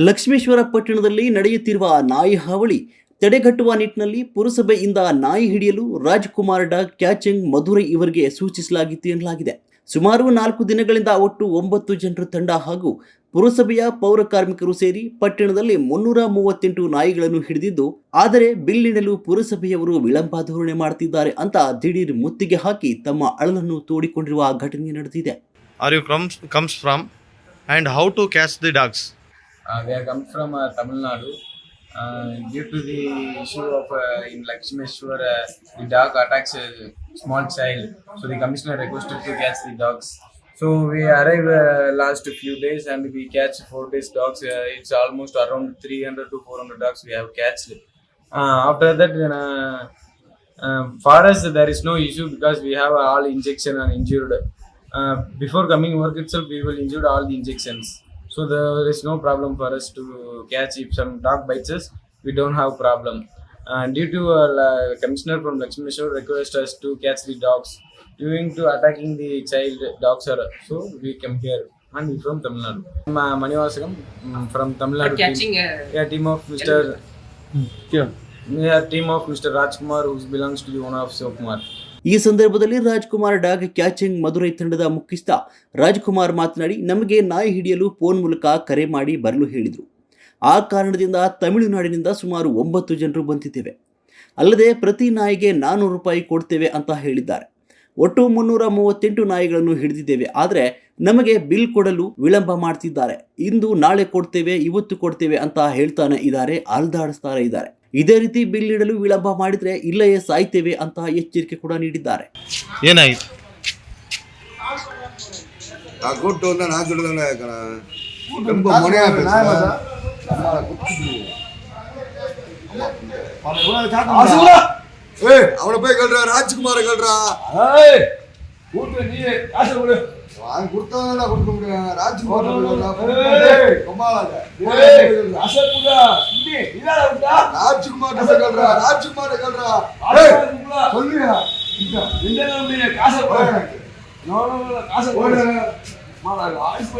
ಲಕ್ಷ್ಮೇಶ್ವರ ಪಟ್ಟಣದಲ್ಲಿ ನಡೆಯುತ್ತಿರುವ ನಾಯಿ ಹಾವಳಿ ತಡೆಗಟ್ಟುವ ನಿಟ್ಟಿನಲ್ಲಿ ಪುರಸಭೆಯಿಂದ ನಾಯಿ ಹಿಡಿಯಲು ರಾಜ್ಕುಮಾರ್ ಡಾ ಕ್ಯಾಚಿಂಗ್ ಮಧುರೈ ಇವರಿಗೆ ಸೂಚಿಸಲಾಗಿತ್ತು ಎನ್ನಲಾಗಿದೆ. ಸುಮಾರು ನಾಲ್ಕು ದಿನಗಳಿಂದ ಒಟ್ಟು ಒಂಬತ್ತು ಜನರ ತಂಡ ಹಾಗೂ ಪುರಸಭೆಯ ಪೌರ ಕಾರ್ಮಿಕರು ಸೇರಿ ಪಟ್ಟಣದಲ್ಲಿ ಮುನ್ನೂರ ಮೂವತ್ತೆಂಟು ನಾಯಿಗಳನ್ನು ಹಿಡಿದಿದ್ದು ಆದರೆ ಬಿಲ್ ನೀಡಲು ಪುರಸಭೆಯವರು ವಿಳಂಬ ಧೋರಣೆ ಮಾಡುತ್ತಿದ್ದಾರೆ ಅಂತ ದಿಢೀರ್ ಮುತ್ತಿಗೆ ಹಾಕಿ ತಮ್ಮ ಅಳಲನ್ನು ತೋಡಿಕೊಂಡಿರುವ ಘಟನೆ ನಡೆದಿದೆ are you comes comes from and how to catch the dogs Uh, we have come from uh, Tamil Nadu. Uh, due to the issue of uh, in Lakshmeshwar, uh, the dog attacks a small child. So the commissioner requested to catch the dogs. So we arrived uh, last few days and we catch four days dogs. Uh, it's almost around 300 to 400 dogs we have catched. Uh, after that, uh, uh, for us there is no issue because we have all injection and injured. Uh, before coming work itself, we will injure all the injections. So there is no problem for us to catch if some dog bites us. We don't have problem. Uh, due to uh, commissioner from Lakshmeshwar request us to catch the dogs, doing to attacking the child dogs are so we come here and we from Tamil Nadu. Ma- Manivasakam um, from Tamil Nadu. team. catching uh, Yeah, team of Mr. Yeah, team of Mr. Rajkumar who belongs to the owner of Sokumar. ಈ ಸಂದರ್ಭದಲ್ಲಿ Rajkumar dog catching Madurai ತಂಡದ ಮುಖ್ಯಸ್ಥ ರಾಜ್ಕುಮಾರ್ ಮಾತನಾಡಿ ನಮಗೆ ನಾಯಿ ಹಿಡಿಯಲು phone ಮೂಲಕ ಕರೆ ಮಾಡಿ ಬರಲು ಹೇಳಿದರು ಆ ಕಾರಣದಿಂದ ತಮಿಳುನಾಡಿನಿಂದ ಸುಮಾರು ಒಂಬತ್ತು ಜನರು ಬಂದಿದ್ದೇವೆ. ಅಲ್ಲದೆ ಪ್ರತಿ ನಾಯಿಗೆ ನಾನ್ನೂರು ರೂಪಾಯಿ ಕೊಡ್ತೇವೆ ಅಂತ ಹೇಳಿದ್ದಾರೆ. ಒಟ್ಟು ಮುನ್ನೂರ ಮೂವತ್ತೆಂಟು ನಾಯಿಗಳನ್ನು ಹಿಡಿದಿದ್ದೇವೆ. ಆದರೆ ನಮಗೆ ಬಿಲ್ ಕೊಡಲು ವಿಳಂಬ ಮಾಡ್ತಿದ್ದಾರೆ. ಇಂದು ನಾಳೆ ಕೊಡ್ತೇವೆ ಇವತ್ತು ಕೊಡ್ತೇವೆ ಅಂತ ಹೇಳ್ತಾನೆ ಇದ್ದಾರೆ ಅಲ್ದಾಡಿಸ್ತಾರೆ ಇದ್ದಾರೆ. ಇದೇ ರೀತಿ ಬಿಲ್ ನೀಡಲು ವಿಳಂಬ ಮಾಡಿದ್ರೆ ಇಲ್ಲಯೇ ಸಾಯ್ತೇವೆ ಅಂತ ಎಚ್ಚರಿಕೆ ಕೂಡ ನೀಡಿದ್ದಾರೆ. ಏನಾಯ್ತು? நம்மளை குடிச்சு அவனை போய் கேள்றா ராஜ்குமார கேள்றா ஏய்! கூட்டு நீ காசு கொடு. வாங்க கொடுத்தாடா கொடுக்க முடியும் ராஜ்குமார் ஏய்! கமாலாங்க ஏய்! ராஜ்குமார் கிட்ட கேள்றா ராஜ்குமார் கேள்றா ஏய்! சொல்லுடா. இந்த என்ன காசு காசு கொடு. மாலாங்க ஆயிஸ்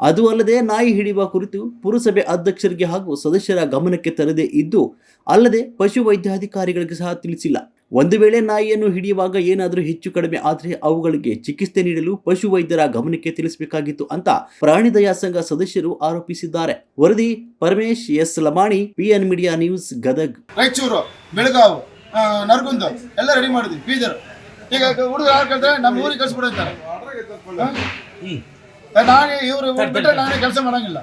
ಅದು ಅಲ್ಲದೆ ನಾಯಿ ಹಿಡಿಯುವ ಕುರಿತು ಪುರಸಭೆ ಅಧ್ಯಕ್ಷರಿಗೆ ಹಾಗೂ ಸದಸ್ಯರ ಗಮನಕ್ಕೆ ತರದೇ ಇದ್ದು ಅಲ್ಲದೆ ಪಶು ವೈದ್ಯಾಧಿಕಾರಿಗಳಿಗೆ ಸಹ ತಿಳಿಸಿಲ್ಲ. ಒಂದು ವೇಳೆ ನಾಯಿಯನ್ನು ಹಿಡಿಯುವಾಗ ಏನಾದರೂ ಹೆಚ್ಚು ಕಡಿಮೆ ಆದರೆ ಅವುಗಳಿಗೆ ಚಿಕಿತ್ಸೆ ನೀಡಲು ಪಶು ವೈದ್ಯರ ಗಮನಕ್ಕೆ ತಿಳಿಸಬೇಕಾಗಿತ್ತು ಅಂತ ಪ್ರಾಣಿ ದಯಾ ಸಂಘ ಸದಸ್ಯರು ಆರೋಪಿಸಿದ್ದಾರೆ. ವರದಿ Paramesh S Lamani PN media news Gadag. Raichur Belagavi Naragund ಎಲ್ಲ ರೆಡಿ ಮಾಡಿದ್ವಿ. ಬೀದರ್. ಈಗ ಹುಡುಗರು ಯಾರು ಕೇಳ್ತಾರೆ? ನಮ್ಮ ಊರಿಗೆ? ನಾನೇ ಇವರು ಬಿಟ್ಟರೆ ನಾನೇ ಕೆಲಸ ಮಾಡಂಗಿಲ್ಲ.